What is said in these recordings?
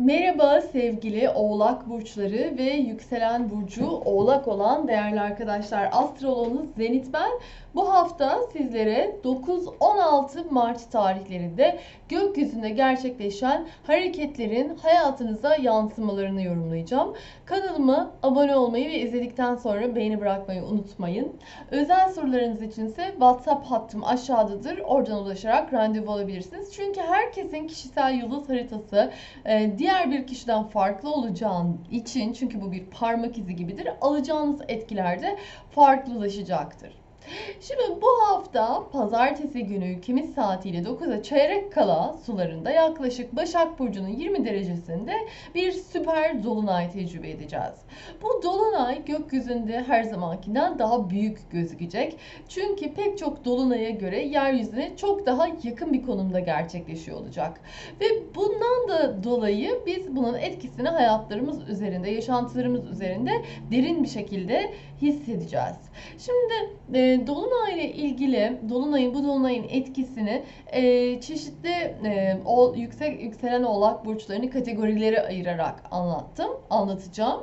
Merhaba sevgili Oğlak burçları ve yükselen burcu Oğlak olan değerli arkadaşlar. Astroloğunuz Zenit ben. Bu hafta sizlere 9-16 Mart tarihlerinde gökyüzünde gerçekleşen hareketlerin hayatınıza yansımalarını yorumlayacağım. Kanalıma abone olmayı ve izledikten sonra beğeni bırakmayı unutmayın. Özel sorularınız için ise WhatsApp hattım aşağıdadır. Oradan ulaşarak randevu alabilirsiniz. Çünkü herkesin kişisel yıldız haritası e, diğer bir kişiden farklı olacağı için çünkü bu bir parmak izi gibidir. Alacağınız etkiler de farklılaşacaktır. Şimdi bu hafta pazartesi günü ülkemiz saatiyle 9'a çeyrek kala sularında yaklaşık Başak Burcu'nun 20 derecesinde bir süper dolunay tecrübe edeceğiz. Bu dolunay gökyüzünde her zamankinden daha büyük gözükecek. Çünkü pek çok dolunaya göre yeryüzüne çok daha yakın bir konumda gerçekleşiyor olacak. Ve bundan da dolayı biz bunun etkisini hayatlarımız üzerinde, yaşantılarımız üzerinde derin bir şekilde hissedeceğiz. Şimdi e, Dolunay ile ilgili Dolunay'ın bu Dolunay'ın etkisini e, çeşitli e, o, yüksek yükselen oğlak burçlarını kategorilere ayırarak anlattım, anlatacağım.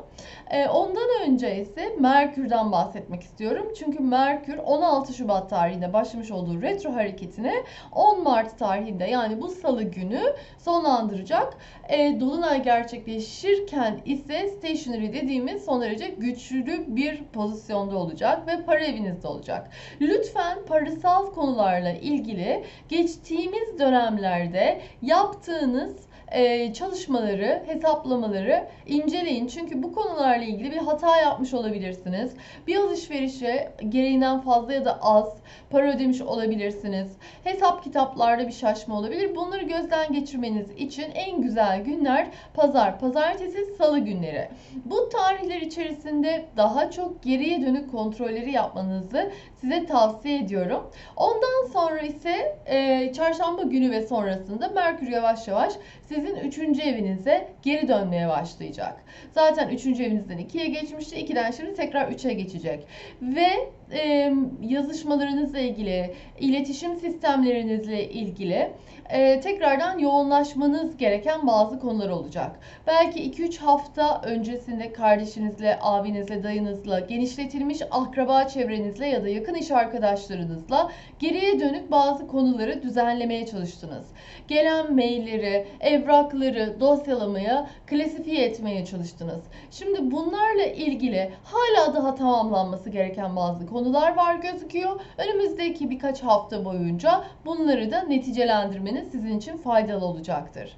E, ondan önce ise Merkür'den bahsetmek istiyorum. Çünkü Merkür 16 Şubat tarihinde başlamış olduğu retro hareketini 10 Mart tarihinde yani bu salı günü sonlandıracak. E, Dolunay gerçekleşirken ise stationary dediğimiz son derece güçlü bir pozisyonda olacak ve para evinizde olacak. Lütfen parasal konularla ilgili geçtiğimiz dönemlerde yaptığınız e, çalışmaları, hesaplamaları inceleyin. Çünkü bu konularla ilgili bir hata yapmış olabilirsiniz. Bir alışverişe gereğinden fazla ya da az para ödemiş olabilirsiniz. Hesap kitaplarda bir şaşma olabilir. Bunları gözden geçirmeniz için en güzel günler pazar, pazartesi, salı günleri. Bu tarihler içerisinde daha çok geriye dönük kontrolleri yapmanızı size tavsiye ediyorum. Ondan sonra ise e, çarşamba günü ve sonrasında Merkür yavaş yavaş sizin 3. evinize geri dönmeye başlayacak. Zaten 3. evinizden 2'ye geçmişti. 2'den şimdi tekrar 3'e geçecek. Ve e, yazışmalarınızla ilgili, iletişim sistemlerinizle ilgili e, tekrardan yoğunlaşmanız gereken bazı konular olacak. Belki 2-3 hafta öncesinde kardeşinizle, abinizle, dayınızla, genişletilmiş akraba çevrenizle ya da yakın iş arkadaşlarınızla geriye dönük bazı konuları düzenlemeye çalıştınız. Gelen mailleri, evrakları dosyalamaya, klasifiye etmeye çalıştınız. Şimdi bunlarla ilgili hala daha tamamlanması gereken bazı konular var gözüküyor. Önümüzdeki birkaç hafta boyunca bunları da neticelendirmeniz sizin için faydalı olacaktır.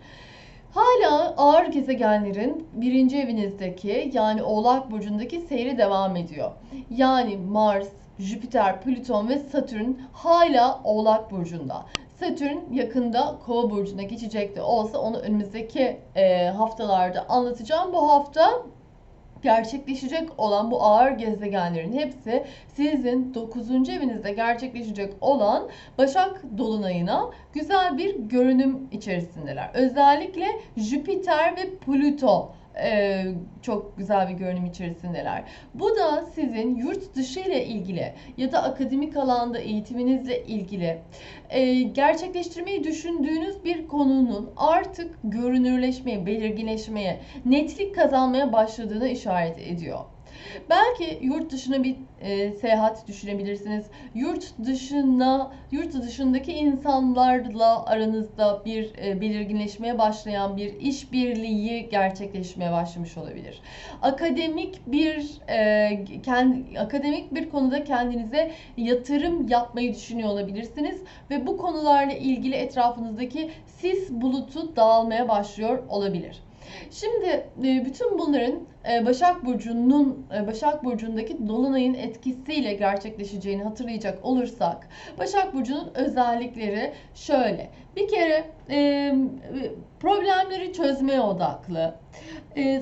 Hala ağır gezegenlerin birinci evinizdeki yani Oğlak Burcu'ndaki seyri devam ediyor. Yani Mars, Jüpiter, Plüton ve Satürn hala Oğlak Burcu'nda. Satürn yakında Kova burcuna geçecekti. Olsa onu önümüzdeki e, haftalarda anlatacağım. Bu hafta gerçekleşecek olan bu ağır gezegenlerin hepsi sizin 9. evinizde gerçekleşecek olan Başak Dolunay'ına güzel bir görünüm içerisindeler. Özellikle Jüpiter ve Plüto e, çok güzel bir görünüm içerisindeler. Bu da sizin yurt dışı ile ilgili ya da akademik alanda eğitiminizle ilgili e, gerçekleştirmeyi düşündüğünüz bir konunun artık görünürleşmeye, belirginleşmeye, netlik kazanmaya başladığını işaret ediyor. Belki yurt dışına bir e, seyahat düşünebilirsiniz. Yurt dışına, yurt dışındaki insanlarla aranızda bir e, belirginleşmeye başlayan bir işbirliği gerçekleşmeye başlamış olabilir. Akademik bir e, kendi akademik bir konuda kendinize yatırım yapmayı düşünüyor olabilirsiniz ve bu konularla ilgili etrafınızdaki sis bulutu dağılmaya başlıyor olabilir. Şimdi e, bütün bunların Başak Burcu'nun e, Başak Burcu'ndaki Dolunay'ın etkisiyle gerçekleşeceğini hatırlayacak olursak Başak Burcu'nun özellikleri şöyle. Bir kere problemleri çözmeye odaklı,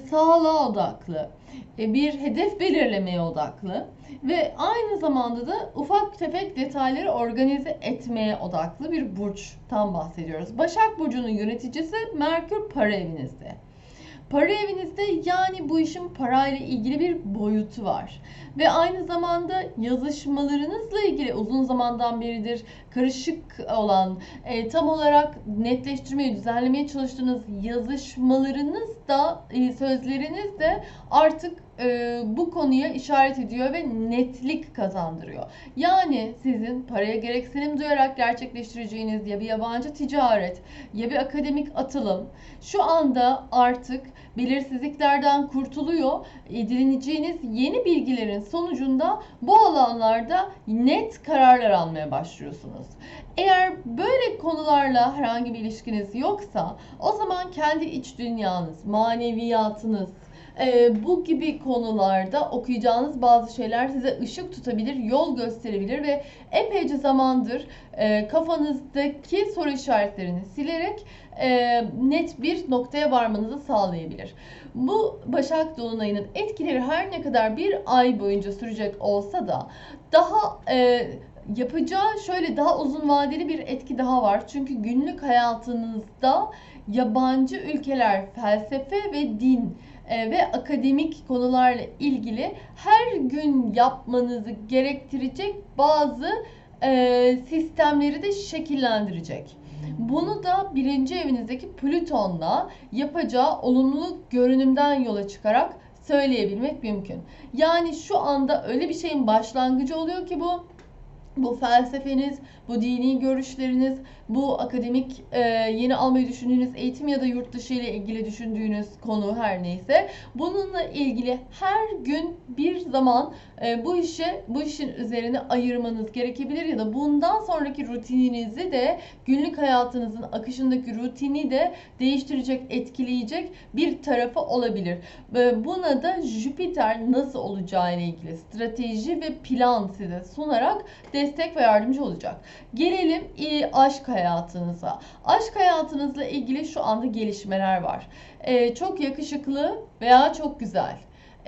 sağlığa odaklı, bir hedef belirlemeye odaklı ve aynı zamanda da ufak tefek detayları organize etmeye odaklı bir burçtan bahsediyoruz. Başak Burcu'nun yöneticisi Merkür para evinizde. Para evinizde yani bu işin parayla ilgili bir boyutu var. Ve aynı zamanda yazışmalarınızla ilgili uzun zamandan beridir karışık olan, e, tam olarak netleştirmeye, düzenlemeye çalıştığınız yazışmalarınız da, e, sözleriniz de artık e, bu konuya işaret ediyor ve netlik kazandırıyor. Yani sizin paraya gereksinim duyarak gerçekleştireceğiniz ya bir yabancı ticaret ya bir akademik atılım şu anda artık belirsizliklerden kurtuluyor. Edineceğiniz yeni bilgilerin sonucunda bu alanlarda net kararlar almaya başlıyorsunuz. Eğer böyle konularla herhangi bir ilişkiniz yoksa o zaman kendi iç dünyanız, maneviyatınız, e, bu gibi konularda okuyacağınız bazı şeyler size ışık tutabilir, yol gösterebilir ve epeyce zamandır e, kafanızdaki soru işaretlerini silerek e, net bir noktaya varmanızı sağlayabilir. Bu Başak Dolunay'ın etkileri her ne kadar bir ay boyunca sürecek olsa da daha e, yapacağı şöyle daha uzun vadeli bir etki daha var. Çünkü günlük hayatınızda yabancı ülkeler, felsefe ve din ve akademik konularla ilgili her gün yapmanızı gerektirecek bazı e, sistemleri de şekillendirecek. Bunu da birinci evinizdeki Plüton'la yapacağı olumlu görünümden yola çıkarak söyleyebilmek mümkün. Yani şu anda öyle bir şeyin başlangıcı oluyor ki bu bu felsefeniz, bu dini görüşleriniz, bu akademik e, yeni almayı düşündüğünüz eğitim ya da yurt dışı ile ilgili düşündüğünüz konu her neyse bununla ilgili her gün bir zaman e, bu işe bu işin üzerine ayırmanız gerekebilir ya da bundan sonraki rutininizi de günlük hayatınızın akışındaki rutini de değiştirecek, etkileyecek bir tarafı olabilir. E, buna da Jüpiter nasıl olacağı ile ilgili strateji ve plan size sunarak destek ve yardımcı olacak. Gelelim e, aşk hayatınıza. Aşk hayatınızla ilgili şu anda gelişmeler var. Ee, çok yakışıklı veya çok güzel.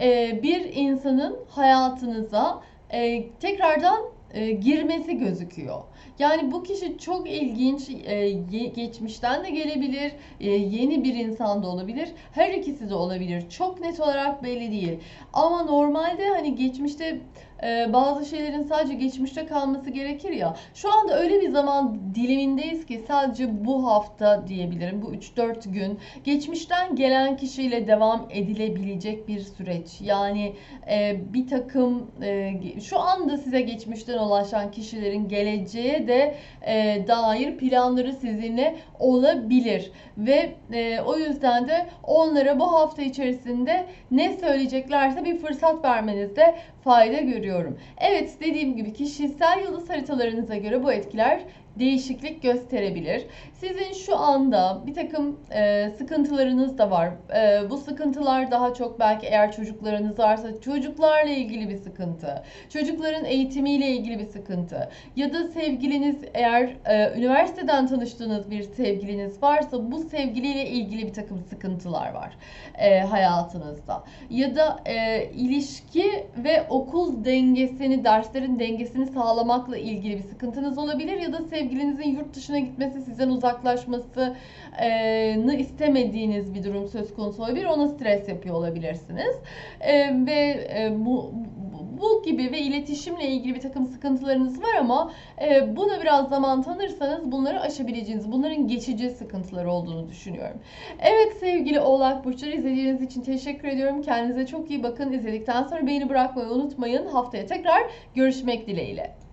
Ee, bir insanın hayatınıza e, tekrardan e, girmesi gözüküyor. Yani bu kişi çok ilginç, e, geçmişten de gelebilir, e, yeni bir insan da olabilir, her ikisi de olabilir. Çok net olarak belli değil. Ama normalde hani geçmişte e, bazı şeylerin sadece geçmişte kalması gerekir ya. Şu anda öyle bir zaman dilimindeyiz ki sadece bu hafta diyebilirim. Bu 3-4 gün geçmişten gelen kişiyle devam edilebilecek bir süreç. Yani bir takım şu anda size geçmişten ulaşan kişilerin geleceğe de e, dair planları sizinle olabilir. Ve e, o yüzden de onlara bu hafta içerisinde ne söyleyeceklerse bir fırsat vermenizde fayda görüyorum. Evet dediğim gibi kişisel yıldız haritalarınıza göre bu etkiler değişiklik gösterebilir. Sizin şu anda bir takım e, sıkıntılarınız da var. E, bu sıkıntılar daha çok belki eğer çocuklarınız varsa çocuklarla ilgili bir sıkıntı, çocukların eğitimiyle ilgili bir sıkıntı ya da sevgiliniz eğer e, üniversiteden tanıştığınız bir sevgiliniz varsa bu sevgiliyle ilgili bir takım sıkıntılar var e, hayatınızda. Ya da e, ilişki ve okul dengesini, derslerin dengesini sağlamakla ilgili bir sıkıntınız olabilir ya da sevgilinizin yurt dışına gitmesi sizden uzaklaşmasını istemediğiniz bir durum söz konusu olabilir. Ona stres yapıyor olabilirsiniz. Ve bu bu gibi ve iletişimle ilgili bir takım sıkıntılarınız var ama e, buna biraz zaman tanırsanız bunları aşabileceğiniz, bunların geçici sıkıntılar olduğunu düşünüyorum. Evet sevgili Oğlak Burçları izlediğiniz için teşekkür ediyorum. Kendinize çok iyi bakın. İzledikten sonra beğeni bırakmayı unutmayın. Haftaya tekrar görüşmek dileğiyle.